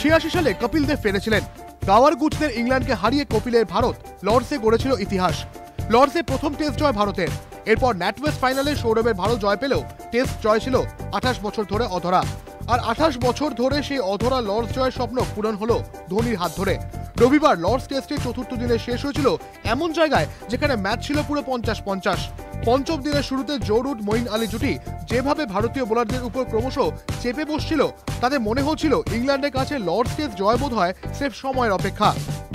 ছিয়াশি সালে কপিল দেব ফিরেছিলেন। গাওয়ার গুজদের ইংল্যান্ডকে হারিয়ে কপিলের ভারত লর্ডসে গড়েছিল ইতিহাস। লর্ডসে প্রথম টেস্ট জয় ভারতের। এরপর ন্যাটওয়েস্ট ফাইনালে সৌরভের ভারত জয় পেলেও টেস্ট জয় ছিল আঠাশ বছর ধরে অধরা। আর আঠাশ বছর ধরে সেই অধরা লর্ডস জয়ের স্বপ্ন পূরণ হলো ধোনির হাত ধরে। রবিবার লর্ডস টেস্টের চতুর্থ দিনে শেষ হয়েছিল এমন জায়গায় যেখানে ম্যাচ ছিল পুরো পঞ্চাশ পঞ্চাশ। পঞ্চম দিনের শুরুতে জোরুড মঈন আলী জুটি। যেভাবে ভারতীয় বোলারদের উপর ক্রমশ চেপে বসছিল, তাতে মনে হচ্ছিল ইংল্যান্ডের কাছে লর্ডস টেস্ট জয় বোধ হয় স্রেফ সময়ের অপেক্ষা।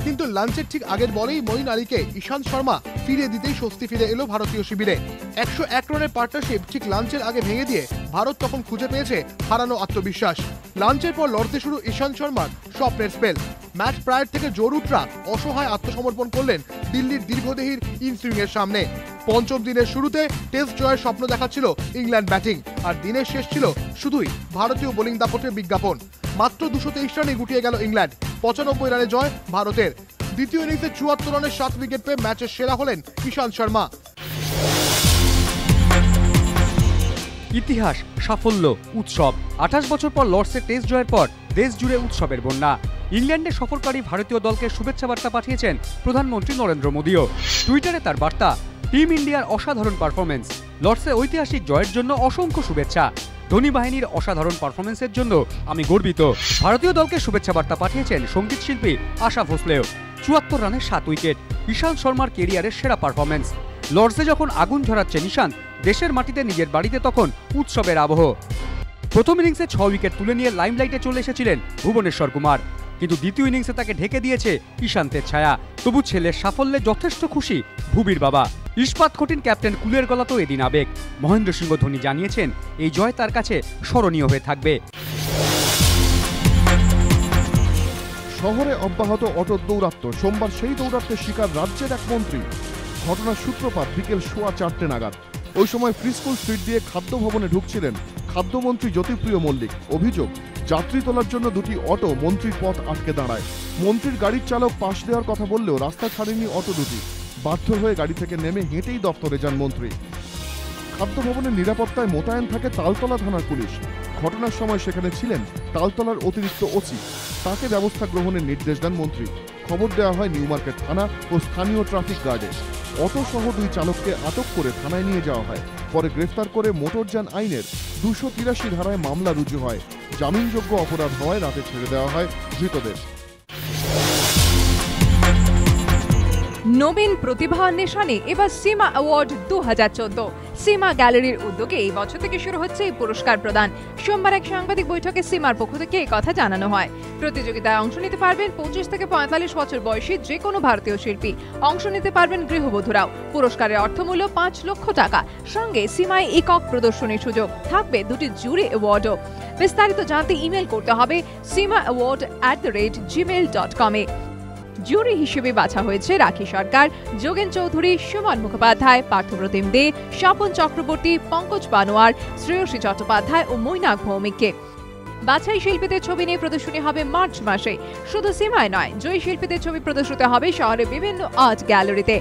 কিন্তু লাঞ্চের ঠিক আগের বলেই মঈন আলীকে ঈশান্ত শর্মা ফিরিয়ে দিতেই স্বস্তি ফিরে এলো ভারতীয় শিবিরে। একশো এক রানের পার্টনারশিপ ঠিক লাঞ্চের আগে ভেঙে দিয়ে ভারত তখন খুঁজে পেয়েছে হারানো আত্মবিশ্বাস। লাঞ্চের পর লড়তে শুরু ঈশান্ত শর্মার স্বপ্নের স্পেল ম্যাচ প্রায়ের থেকে জোরুটরা অসহায় আত্মসমর্পণ করলেন দিল্লির দীর্ঘদেহীর ইনসুইং এর সামনে। পঞ্চম দিনের শুরুতে টেস্ট জয়ের স্বপ্ন দেখাচ্ছিল ইংল্যান্ড ব্যাটিং। আর দিনের শেষ ছিল শুধুই ভারতীয় বোলিং দাপটের বিজ্ঞাপন। মাত্র দুশো তেইশ রানে গুটিয়ে গেল ইংল্যান্ড। পঁচানব্বই রানে জয় ভারতের। দ্বিতীয় ইনিংসে চুয়াত্তর রানের সাত উইকেট পেয়ে ম্যাচের সেরা হলেন ঈশান্ত শর্মা। ইতিহাস, সাফল্য, উৎসব। আঠাশ বছর পর লর্ডসে টেস্ট জয়ের পর দেশ জুড়ে উৎসবের বন্যা। ইংল্যান্ডে সফরকারী ভারতীয় দলকে শুভেচ্ছা বার্তা পাঠিয়েছেন প্রধানমন্ত্রী নরেন্দ্র মোদীও। টুইটারে তার বার্তা টিম ইন্ডিয়ার অসাধারণ পারফরমেন্স লর্ডসে ঐতিহাসিক জয়ের জন্য অসংখ্য শুভেচ্ছা। ধোনি বাহিনীর অসাধারণ পারফরমেন্সের জন্য আমি গর্বিত। ভারতীয় দলকে শুভেচ্ছা বার্তা পাঠিয়েছেন সংগীত শিল্পী আশা ভোসলেও। চুয়াত্তর রানে সাত উইকেট ঈশান্ত শর্মার কেরিয়ারের সেরা পারফরমেন্স লর্ডসে যখন আগুন ঝরাচ্ছে নিশান্ত দেশের মাটিতে নিজের বাড়িতে তখন উৎসবের আবহ। প্রথম ইনিংসে ছ উইকেট তুলে নিয়ে লাইমলাইটে চলে এসেছিলেন ভুবনেশ্বর কুমার। কিন্তু দ্বিতীয় ইনিংসে তাকে ঢেকে দিয়েছে ঈশান্তের ছায়া। তবু ছেলের সাফল্যে যথেষ্ট খুশি ভুবির বাবা। ইস্পাত কঠিন ক্যাপ্টেন কুলের গলা তো এদিন আবেগ। মহেন্দ্র সিংহ ধোনি জানিয়েছেন, এই জয় তার কাছে স্মরণীয় হয়ে থাকবে। শহরে অব্যাহত অটো দৌরাত্ম সোমবার সেই দৌরাত্মের শিকার রাজ্যের এক মন্ত্রী। ঘটনার সূত্রপাত বিকেল সোয়া চারটে নাগাদ। ওই সময় ফ্রিস্কুল স্ট্রিট দিয়ে খাদ্য ভবনে ঢুকছিলেন খাদ্যমন্ত্রী জ্যোতিপ্রিয় মল্লিক। অভিযোগ, যাত্রী তোলার জন্য দুটি অটো মন্ত্রীর পথ আটকে দাঁড়ায়। মন্ত্রীর গাড়ির চালক পাশ দেওয়ার কথা বললেও রাস্তা ছাড়েনি অটো দুটি। বাধ্য হয়ে গাড়ি থেকে নেমে হেঁটেই দপ্তরে যান মন্ত্রী। খাদ্য ভবনের নিরাপত্তায় মোতায়েন থাকে তালতলা থানার পুলিশ। ঘটনার সময় সেখানে ছিলেন তালতলার অতিরিক্ত ওসি। তাকে ব্যবস্থা গ্রহণের নির্দেশ দেন মন্ত্রী। খবর দেওয়া হয় নিউ মার্কেট থানা ও স্থানীয় ট্রাফিক গার্ডে। অটো সহ দুই চালককে আটক করে থানায় নিয়ে যাওয়া হয়। পরে গ্রেফতার করে মোটরযান আইনের দুশো তিরাশি ধারায় মামলা রুজু হয়। জামিনযোগ্য অপরাধ হওয়ায় রাতে ছেড়ে দেওয়া হয় ধৃতদের। নবীন প্রতিভা অন্বেষণে এবার সীমা অ্যাওয়ার্ড দু হাজার চোদ্দ। সীমা গ্যালারির উদ্যোগে এই বছর থেকে শুরু হচ্ছে এই পুরস্কার প্রদান। সোমবার এক সাংবাদিক বৈঠকে সীমার পক্ষ থেকে এই কথা জানানো হয়। প্রতিযোগিতায় অংশ নিতে পারবেন পঁচিশ থেকে পঁয়তাল্লিশ বছর বয়সী যে কোনো ভারতীয় শিল্পী। অংশ নিতে পারবেন গৃহবধূরাও। পুরস্কারের অর্থমূল্য পাঁচ লক্ষ টাকা। সঙ্গে সীমায় একক প্রদর্শনীর সুযোগ। থাকবে দুটি জুরি অ্যাওয়ার্ডও। বিস্তারিত জানতে ইমেল করতে হবে Seema award at the rate Gmail dot কমে। জুরি হিসেবে বাছা হয়েছে রাখি সরকার। যোগেন চৌধুরী, সুমন মুখোপাধ্যায় পার্থপ্রতিম দে, স্বপন চক্রবর্তী, পঙ্কজ বানোয়ার, শ্রেয়সী চট্টোপাধ্যায় ও মৈনাক ভৌমিককে। বাছাই শিল্পীদের ছবি নিয়ে প্রদর্শনী হবে মার্চ মাসে। শুধু সীমায় নয়, জয়ী শিল্পীদের ছবি প্রদর্শিত হবে শহরের বিভিন্ন আর্ট গ্যালারিতে।